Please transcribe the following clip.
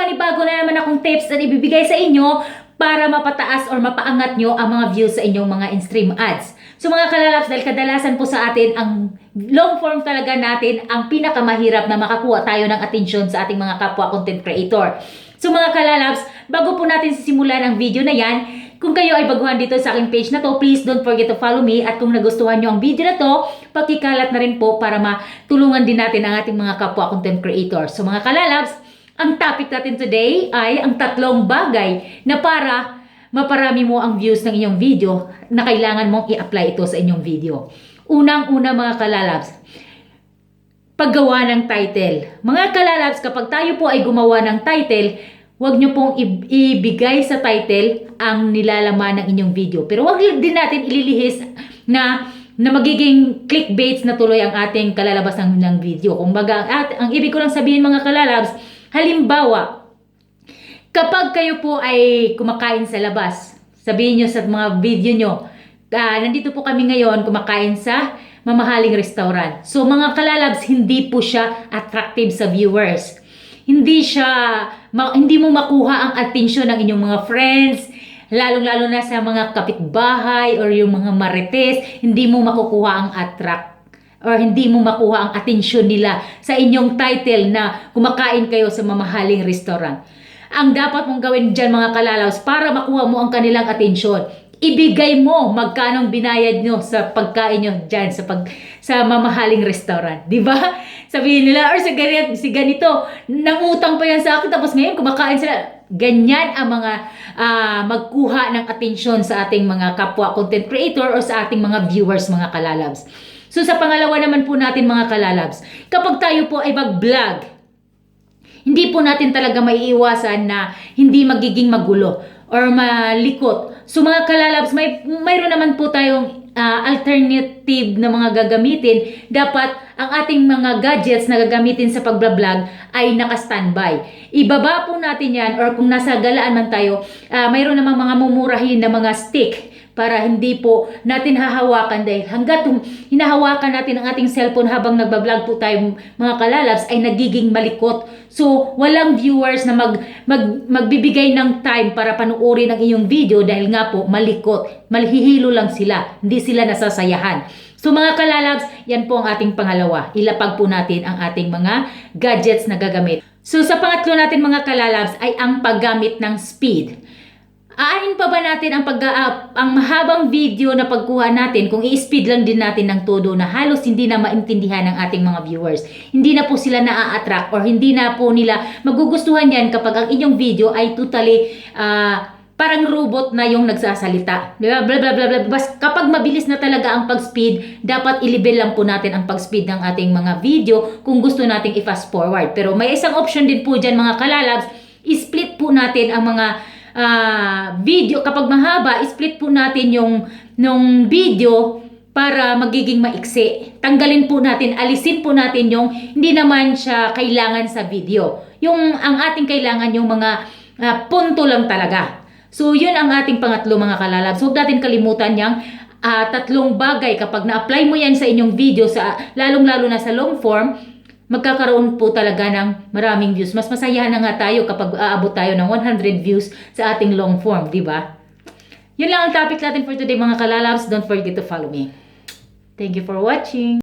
panibago na naman akong tips na ibibigay sa inyo para mapataas or mapaangat nyo ang mga views sa inyong mga in-stream ads. So mga kalalabs, dahil kadalasan po sa atin, ang long form talaga natin ang pinakamahirap na makakuha tayo ng atensyon sa ating mga kapwa content creator. So mga kalalabs, bago po natin sisimulan ang video na yan, kung kayo ay baguhan dito sa aking page na to, please don't forget to follow me at kung nagustuhan nyo ang video na to, pakikalat na rin po para matulungan din natin ang ating mga kapwa content creator. So mga kalalabs, ang topic natin today ay ang tatlong bagay na para maparami mo ang views ng inyong video na kailangan mong i-apply ito sa inyong video. Unang-una mga kalalabs, paggawa ng title. Mga kalalabs, kapag tayo po ay gumawa ng title, huwag nyo pong ibigay sa title ang nilalaman ng inyong video. Pero huwag din natin ililihis na na magiging clickbaits na tuloy ang ating kalalabas ng, ng video. Kumbaga, ang, at, ang ibig ko lang sabihin mga kalalabs, halimbawa, kapag kayo po ay kumakain sa labas, sabihin nyo sa mga video nyo, ah, nandito po kami ngayon kumakain sa mamahaling restaurant. So mga kalalabs, hindi po siya attractive sa viewers. Hindi siya, ma- hindi mo makuha ang atensyon ng inyong mga friends, lalong-lalo na sa mga kapitbahay or yung mga marites, hindi mo makukuha ang attract or hindi mo makuha ang atensyon nila sa inyong title na kumakain kayo sa mamahaling restaurant. Ang dapat mong gawin dyan mga kalalaws para makuha mo ang kanilang atensyon, ibigay mo magkanong binayad nyo sa pagkain nyo dyan sa, pag, sa mamahaling restaurant. Di ba? Sabihin nila, or sa ganito, si ganito, nangutang pa yan sa akin, tapos ngayon kumakain sila. Ganyan ang mga ah, magkuha ng atensyon sa ating mga kapwa content creator o sa ating mga viewers, mga kalalabs. So sa pangalawa naman po natin mga kalalabs, kapag tayo po ay mag-vlog, hindi po natin talaga maiiwasan na hindi magiging magulo or malikot. So mga kalalabs, may mayroon naman po tayong ah, alternative na mga gagamitin. Dapat ang ating mga gadgets na gagamitin sa pagbablog ay naka-standby. Ibaba po natin yan or kung nasa galaan man tayo, ah, mayroon namang mga mumurahin na mga stick para hindi po natin hahawakan dahil hanggat hinahawakan natin ang ating cellphone habang nagbablog po tayo mga kalalabs ay nagiging malikot. So, walang viewers na mag, mag, magbibigay ng time para panuorin ang iyong video dahil nga po malikot. Malhihilo lang sila. Hindi sila nasasayahan. So mga kalalabs, yan po ang ating pangalawa. Ilapag po natin ang ating mga gadgets na gagamit. So sa pangatlo natin mga kalalabs ay ang paggamit ng speed. Aanin pa ba natin ang pag ah, ang mahabang video na pagkuha natin kung i-speed lang din natin ng todo na halos hindi na maintindihan ng ating mga viewers. Hindi na po sila na-attract or hindi na po nila magugustuhan yan kapag ang inyong video ay totally ah, parang robot na yung nagsasalita. Di ba? Blah, blah, blah, blah. Bas, kapag mabilis na talaga ang pag-speed, dapat i-level lang po natin ang pag-speed ng ating mga video kung gusto nating i-fast forward. Pero may isang option din po dyan mga kalalabs, i-split po natin ang mga ah, video. Kapag mahaba, i-split po natin yung nung video para magiging maiksi. Tanggalin po natin, alisin po natin yung hindi naman siya kailangan sa video. Yung ang ating kailangan yung mga ah, punto lang talaga. So, yun ang ating pangatlo mga kalalab. So, huwag natin kalimutan yung ah, tatlong bagay kapag na-apply mo yan sa inyong video, sa lalong-lalo na sa long form, magkakaroon po talaga ng maraming views. Mas masayahan na nga tayo kapag aabot tayo ng 100 views sa ating long form, di ba? Yun lang ang topic natin for today mga kalalabs. Don't forget to follow me. Thank you for watching.